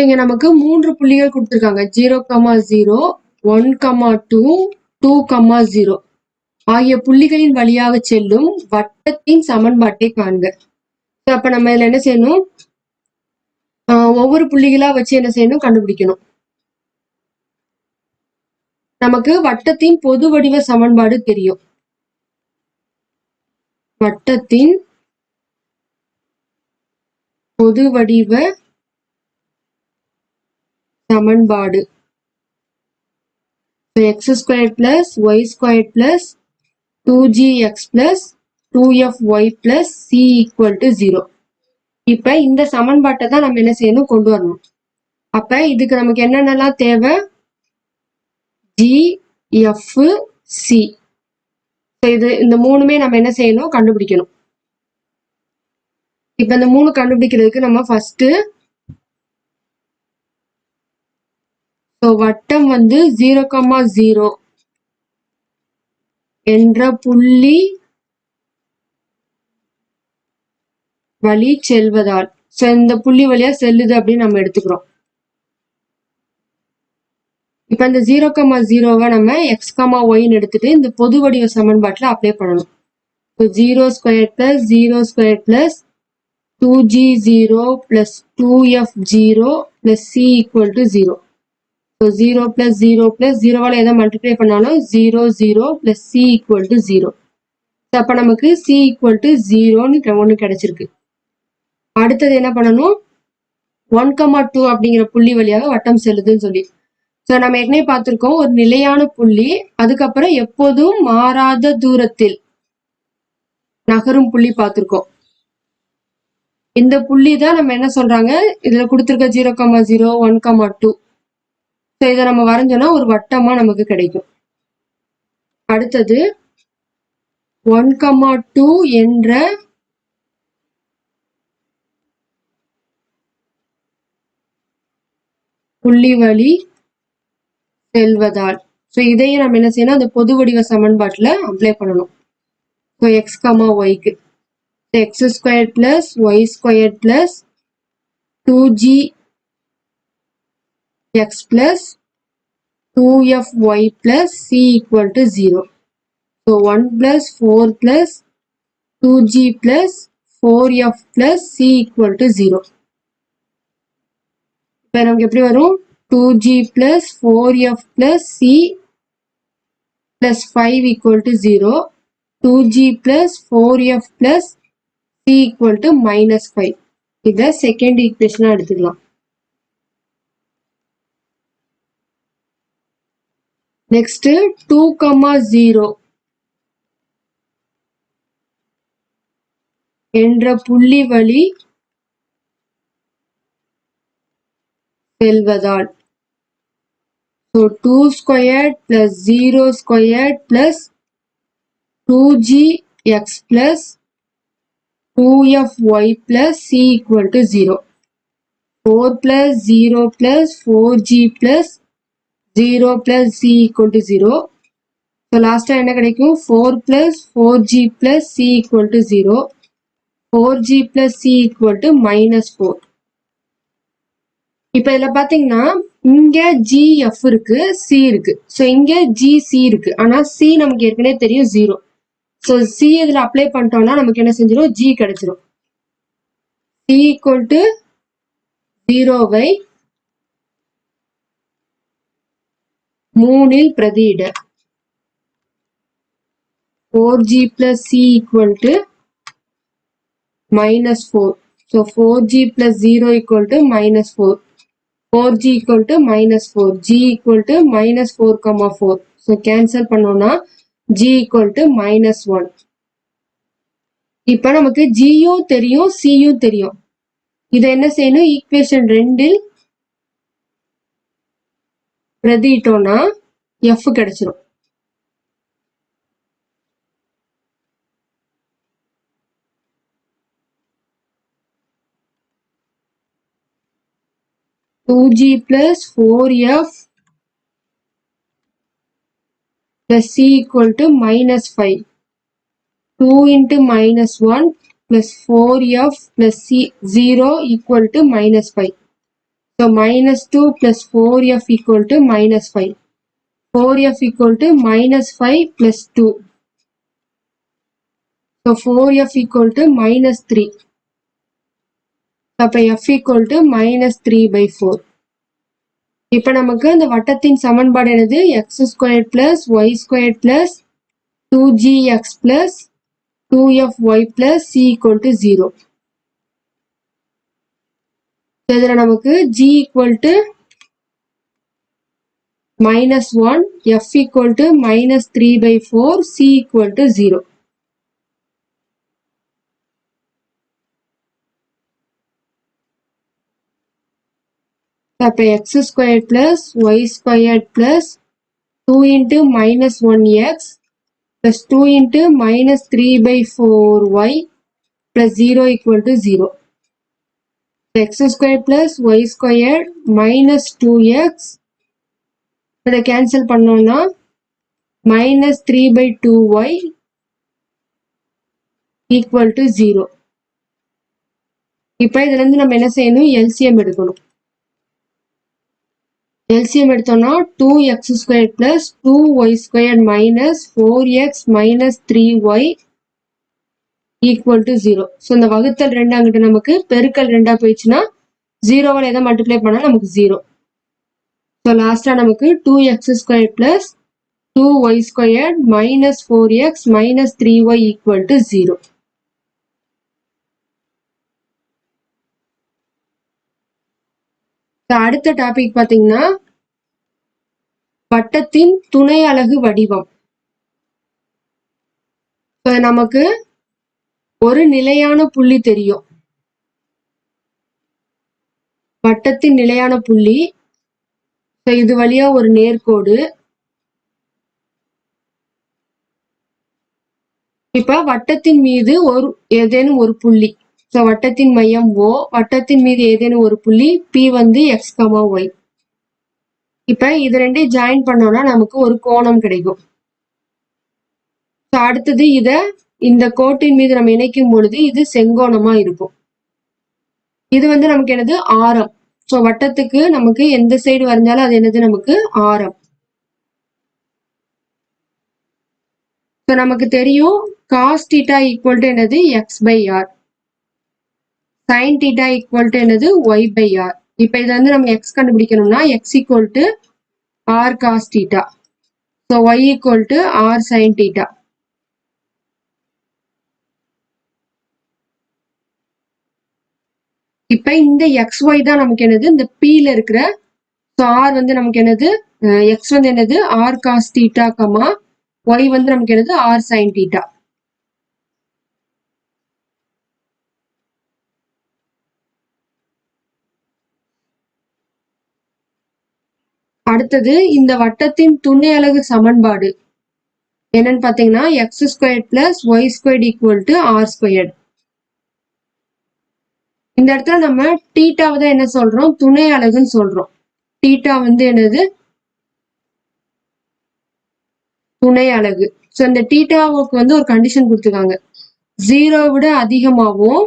இங்க நமக்கு மூன்று புள்ளிகள் கொடுத்துருக்காங்க. Zero comma zero one comma two two comma zero. ஆகிய புள்ளிகளின் வழியாக செல்லும் வட்டத்தின் சமன்பாட்டை காண்க. அப்ப நம்ம இதுல என்ன செய்யணும்? ஆஹ் ஒவ்வொரு புள்ளிகளா வச்சு என்ன செய்யணும்? கண்டுபிடிக்கணும். நமக்கு வட்டத்தின் பொது வடிவ சமன்பாடு தெரியும். வட்டத்தின் பொது வடிவ சமன்பாடு. X square plus y square plus two g x plus two f y plus c equal to zero இப்போ இந்த சமன்பாட்டை தான் நம்ம என்ன செய்யணும்? கொண்டு வரணும். அப்ப இதுக்கு நமக்கு என்னென்னலாம் தேவை? ஜி எஃப் சி இது இந்த மூணுமே நம்ம என்ன செய்யணும்? கண்டுபிடிக்கணும். இப்போ இந்த மூணு கண்டுபிடிக்கிறதுக்கு நம்ம ஃபஸ்ட்டு வட்டம் வந்து ஜீரோ கமா ஜீரோ என்ற புள்ளி வழி செல்வதால். ஸோ இந்த புள்ளி வழியா செல்லுது அப்படின்னு நம்ம எடுத்துக்கிறோம். இப்ப இந்த ஜீரோ கமா ஜீரோவை நம்ம எக்ஸ் கமா ஒய்னு எடுத்துட்டு இந்த பொது வடிவ சமன்பாட்டில் அப்ளை பண்ணணும். So zero square plus zero square plus two g zero plus two f zero plus c equal to zero so zero plus zero plus ஜீரோவால் எதை மல்டிப்ளை பண்ணாலும் zero zero plus c equal to zero so அப்போ நமக்கு C equal to ஜீரோன்னு ஒன்று கிடைச்சிருக்கு. அடுத்தது என்ன பண்ணணும்? ஒன் கமா டூ அப்படிங்கிற புள்ளி வழியாக வட்டம் செல்லுதுன்னு சொல்லி. ஸோ நம்ம ஏற்கனவே பார்த்துருக்கோம் ஒரு நிலையான புள்ளி அதுக்கப்புறம் எப்போதும் மாறாத தூரத்தில் நகரும் புள்ளி பார்த்துருக்கோம். இந்த புள்ளி தான் நம்ம என்ன சொல்றாங்க? இதுல கொடுத்துருக்க zero comma zero one comma two so இதை நம்ம வரைஞ்சோம்னா ஒரு வட்டமா நமக்கு கிடைக்கும். அடுத்தது ஒன் கமா டூ என்ற புள்ளி வழி செல்வதால். ஸோ இதையும் நம்ம என்ன செய்யணும்? அந்த பொது வடிவ சமன்பாட்டில் அப்ளை பண்ணணும். ஸோ எக்ஸ் கமா ஒய்க்கு x square plus y square plus two g x plus two f y equal c equal to zero so one plus four plus two g c four f plus c equal zero இப்போ நமக்கு எப்படி வரும்? Two g plus four f plus c equal five equal to zero two g c four f minus c equal minus five இதை second ஈக்குவேஷனாக எடுத்துக்கலாம். Next two comma zero என்ற புள்ளி வழி செல்வதால். So two squared plus zero squared plus two g x plus two f y plus c equal to zero four plus zero plus four g plus zero plus c equal to zero so லாஸ்ட்டாக என்ன கிடைக்கும்? Four plus four g plus c equal to zero four g plus c equal to minus four இப்போ இதில் பார்த்தீங்கன்னா இங்கே GIF இருக்கு C இருக்கு. So இங்கே ஜிசி இருக்கு. ஆனால் சி நமக்கு ஏற்கனவே தெரியும் ஜீரோ ஸோ சி இதில் அப்ளை பண்ணிட்டோம்னா நமக்கு என்ன செஞ்சிடும் ஜி கிடைச்சிரும். சி ஈக்குவல் டு ஜீரோ ஜீரோவை மூணில் பிரதியிட. Four g plus c equal to minus four so four g plus zero equal to minus four four g equal to minus four g equal to minus four comma four so cancel பண்ணோம்னா g equal to minus one இப்போ நமக்கு ஜியும் தெரியும் சியும் தெரியும். இதை என்ன செய்யணும்? Equation ரெண்டில் பிரதிட்டோன்னா எஃப் கிடைச்சிடும் two g plus four f plus c equal to minus five two into minus one plus four f plus c zero equal to minus five So minus 2 plus 4f equal to minus 5. 4f equal to minus 5 plus 2. So 4f equal to minus 3. அப்போ f equal to minus three by four இப்போ நமக்கு இந்த வட்டத்தின் சமன்பாடு என்னது x square plus y square plus two g x plus two f y plus c equal to zero இதில் நமக்கு g equal to minus one f equal to minus three by four c equal to zero அப்போ x square plus y square plus two into minus one x plus two into minus three by four y plus zero equal to zero x squared plus y squared minus 2x இதை cancel பண்ணோம்னா minus three by two y equal to zero இப்போ இதுல இருந்து நம்ம என்ன செய்யணும்? LCM எடுக்கணும். LCM எடுத்தோம்னா two x square plus two y square minus four x minus three y equal to zero so இந்த வகுத்தல் ரெண்டு அங்கிட்ட நமக்கு பெருக்கல் ரெண்டா போயிடுச்சுன்னா ஜீரோவால் எதை மல்டிப்ளை பண்ணால் நமக்கு ஜீரோ ஸோ லாஸ்ட்டாக நமக்கு two x square plus two y square minus four x minus three y equal to zero அடுத்த டாபிக் பார்த்தீங்கன்னா வட்டத்தின் துணை அலகு வடிவம். நமக்கு ஒரு நிலையான புள்ளி தெரியும். வட்டத்தின் நிலையான புள்ளி. இது வழியா ஒரு நேர்கோடு. இப்ப வட்டத்தின் மீது ஒரு ஏதேனும் ஒரு புள்ளி. ஸோ வட்டத்தின் மையம் ஓ வட்டத்தின் மீது ஏதேனும் ஒரு புள்ளி பி வந்து எக்ஸ் கமா ஒய் இப்ப இது ரெண்டையும் ஜாயின் பண்ணோம்னா நமக்கு ஒரு கோணம் கிடைக்கும். அடுத்தது இத இந்த கோட்டின் மீது நம்ம இணைக்கும் பொழுது இது செங்கோணமா இருக்கும். இது வந்து நமக்கு என்னது? ஆரம். ஸோ வட்டத்துக்கு நமக்கு எந்த சைடு வரைஞ்சாலும் அது என்னது? நமக்கு ஆரம். ஸோ நமக்கு தெரியும் காஸ் டீட்டா ஈக்குவல் டு என்னது? X by r sine theta equal to என்னது? ஒய் பை ஆர் இப்போ இதை வந்து நம்ம எக்ஸ் கண்டுபிடிக்கணும்னா x equal to r cos theta so y equal to r sine theta இப்ப இந்த எக்ஸ் ஒய் தான் நமக்கு என்னது? இந்த பில இருக்கிற ஸோ ஆர் வந்து நமக்கு என்னது? எக்ஸ் வந்து என்னது? R cos theta comma y வந்து நமக்கு என்னது? ஆர் சைன் தீட்டா அடுத்தது இந்த வட்டத்தின் துணை அலகு சமன்பாடு. என்னன்னு பாத்தீங்கன்னா x square plus y squared equal to r squared இந்த இடத்துல நம்ம டீட்டாவை தான் என்ன சொல்றோம்? துணை அலகுன்னு சொல்றோம். டீட்டா வந்து என்னது? துணை அலகு. ஸோ இந்த டீட்டாவுக்கு வந்து ஒரு கண்டிஷன் கொடுத்துருக்காங்க. ஜீரோ விட அதிகமாகவும்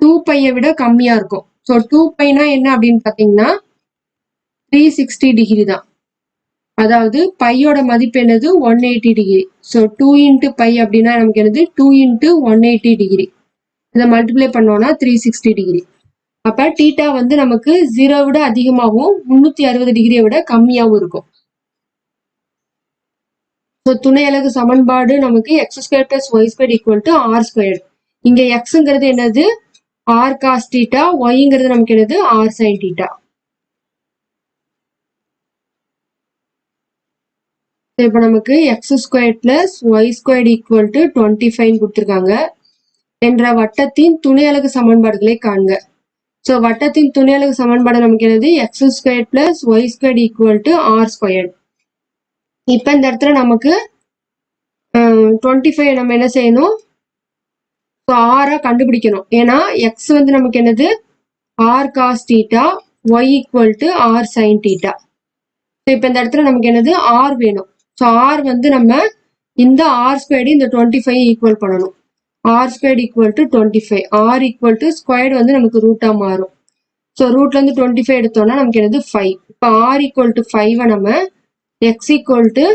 டூ பையை விட கம்மியா இருக்கும். ஸோ டூ பைனா என்ன அப்படின்னு பார்த்தீங்கன்னா த்ரீ சிக்ஸ்டி டிகிரி தான். அதாவது பையோட மதிப்பு என்னது? One eighty degree so two into pi அப்படின்னா நமக்கு என்னது? Two into one eighty degree இதை மல்டிப்ளை பண்ணோம்னா த்ரீ சிக்ஸ்டி டிகிரி அப்போ டீட்டா வந்து நமக்கு ஜீரோ விட அதிகமாகவும் முந்நூற்றி அறுபது டிகிரியை விட கம்மியாகவும் இருக்கும். ஸோ துணை அலகு சமன்பாடு நமக்கு x square plus y square equal to r square இங்கே எக்ஸுங்கிறது என்னது? ஆர் காஸ் டீட்டா ஒய்ங்கிறது நமக்கு என்னது? ஆர் சைன் டீட்டா இப்போ நமக்கு x square plus y square equal to twenty five கொடுத்துருக்காங்க. என்ற வட்டத்தின் துணையலகு சமன்பாடுகளை காண்க. ஸோ வட்டத்தின் துணையலகு சமன்பாடு நமக்கு என்னது? X square plus y square equal to r square இப்போ இந்த இடத்துல நமக்கு டுவெண்ட்டி ஃபைவ் நம்ம என்ன செய்யணும்? ஸோ ஆராக கண்டுபிடிக்கணும். ஏன்னா எக்ஸ் வந்து நமக்கு என்னது? R cos theta y equal to r sine theta so இப்போ இந்த இடத்துல நமக்கு என்னது? ஆர் வேணும். ஸோ ஆர் வந்து நம்ம இந்த ஆர் ஸ்கொயர்டு இந்த டுவெண்ட்டி ஃபைவ் ஈக்குவல் பண்ணணும். R squared equal to twenty five r equal to squared வந்து நமக்கு ரூட்டாக மாறும். ஸோ ரூட்லேருந்து டுவெண்ட்டி ஃபைவ் எடுத்தோம்னா நமக்கு என்னது? ஃபைவ் இப்போ ஆர் ஈக்குவல் டு ஃபைவை நம்ம x equal to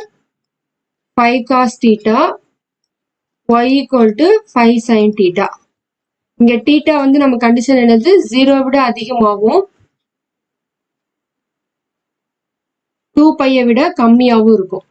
five cos theta y equal to five sine theta இங்கே தீட்டா வந்து நம்ம கண்டிஷன் என்னது? ஜீரோ விட அதிகமாகவும் டூ பையை விட கம்மியாகவும் இருக்கும்.